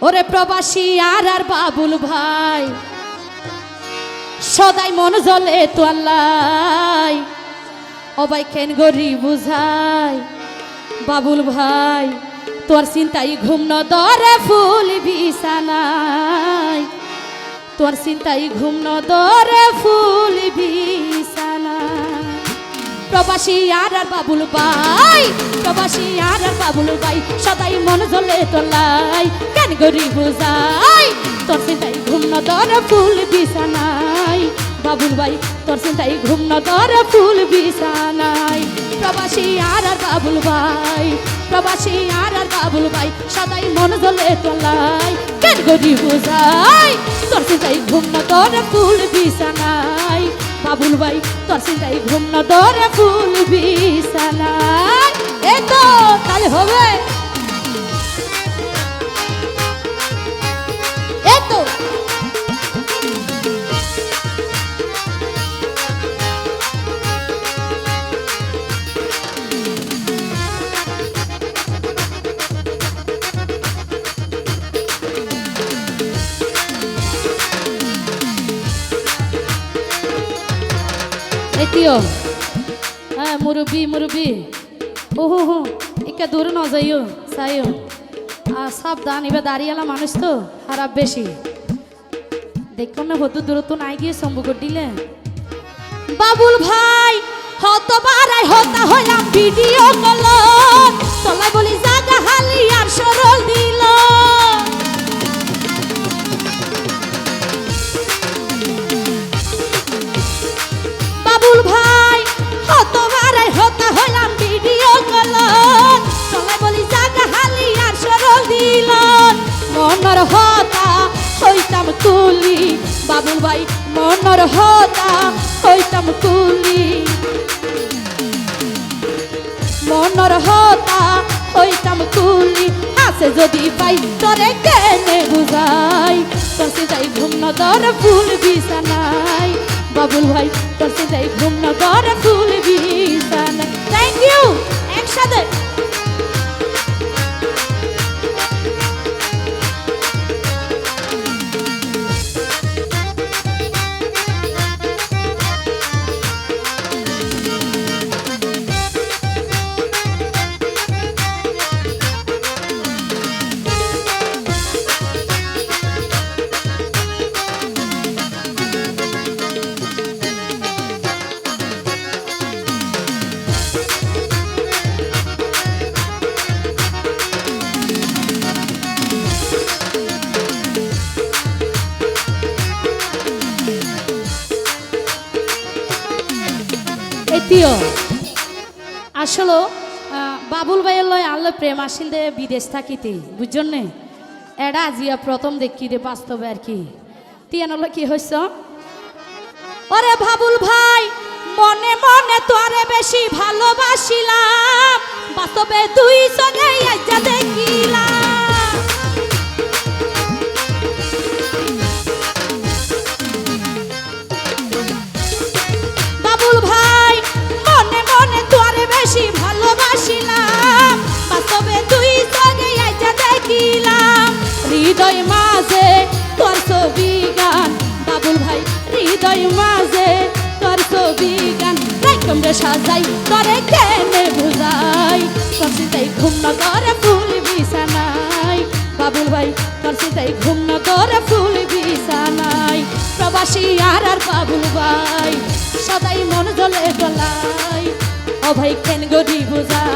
ওরে প্রবাসী আর আর বাবুল ভাই, সদাই মন জ্বলে তো আল্লাহ। ভাই কেন গরি বুঝাই, বাবুল ভাই, তোর চিন্তাই ঘুম ন দরে ফুল বিছানাই তোর চিন্তাই ঘুম ন দরে ফুল বিছানাই প্রবাসী আর আর বাবুল ভাই, প্রবাসী আর আর বাবুল ভাই, সদাই মন জ্বলে তোলাই, কেন গরি বুঝাই? তোর চিন্তাই ঘুম ন দরে ফুল বিছানাই বাবুল ভাই, তোর চিন্তাই ঘুম ন দরে ফুল বিছানাই প্রবাসী আর আর বাবুল ভাই, প্রবাসী আর আর বাবুল ভাই, সদাই মন জ্বলে তোলাই, কেন গরি বুঝাই? তোর চিন্তাই ঘুম ন দরে ফুল বিছানাই বাবুল ভাই তোর চিন্তাই ঘুম না দরে ফুল বিশালা এই তো তাহলে হবে। এটিও হ্যাঁ মুরব্বি মুরব্বি ওহো হো ইকা দূরে ন যাইও চাইও আর সাবধান এবার দাঁড়িয়েলা মানুষ তো খারাপ বেশি দেখুন না হতো দূরত্ব নাই গিয়ে সম্ভব দিলে বাবুল ভাই হত বারাই হতা হইলাম ভিডিও কল তলাই বলি জাগা হইলাম ভিডিও কল তলাই বলি জাগা হালি আর সরল দিল মনর হতা হইতাম কুলি বাবুল ভাই, মনর হতা হইতাম হতা হইতাম কুলি আছে যদি পাই, তরে কেনে বুঝাই? তসে যাই ঘুম নদর ফুল বাবুল ভাই তসে যাই ঘুম একসাথে এটিও আসলে বাবুল ভাইয়ের লয় আল্লাহ প্রেম আসিল দে, বিদেশ থাকিতে, বুঝছেন নে? এডা জিয়া প্রথম দেখি রে বাস্তবে আর কি। তিয়ানলে কি হয়েছ ওরে বাবুল ভাই, মনে মনে তোরে বেশি ভালোবাসিলাম। বাস্তবে তুই ভাই, তোর সিতাই ঘুম না করে ফুল বিছানাই প্রবাসী আর আর বাবুল ভাই, সদাই মন জ্বলে জ্বলাই ও ভাই কেন গরি বুঝাই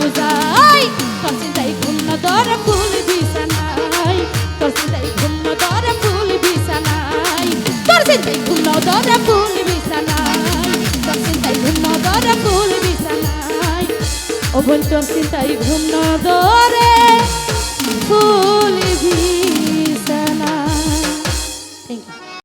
বুঝাই তোর চিন্তাই ঘুম তোরে ফুল বিছানাই তোর চিন্তাই ঘুম তোরে ফুল বিছানাই তোর চিন্তাই ঘুম তোরে ফুল বিছানাই তোর চিন্তাই ঘুম তোরে ফুল বিছানাই। ও বোন তোর চিন্তাই ঘুম না ফুল বিছানাই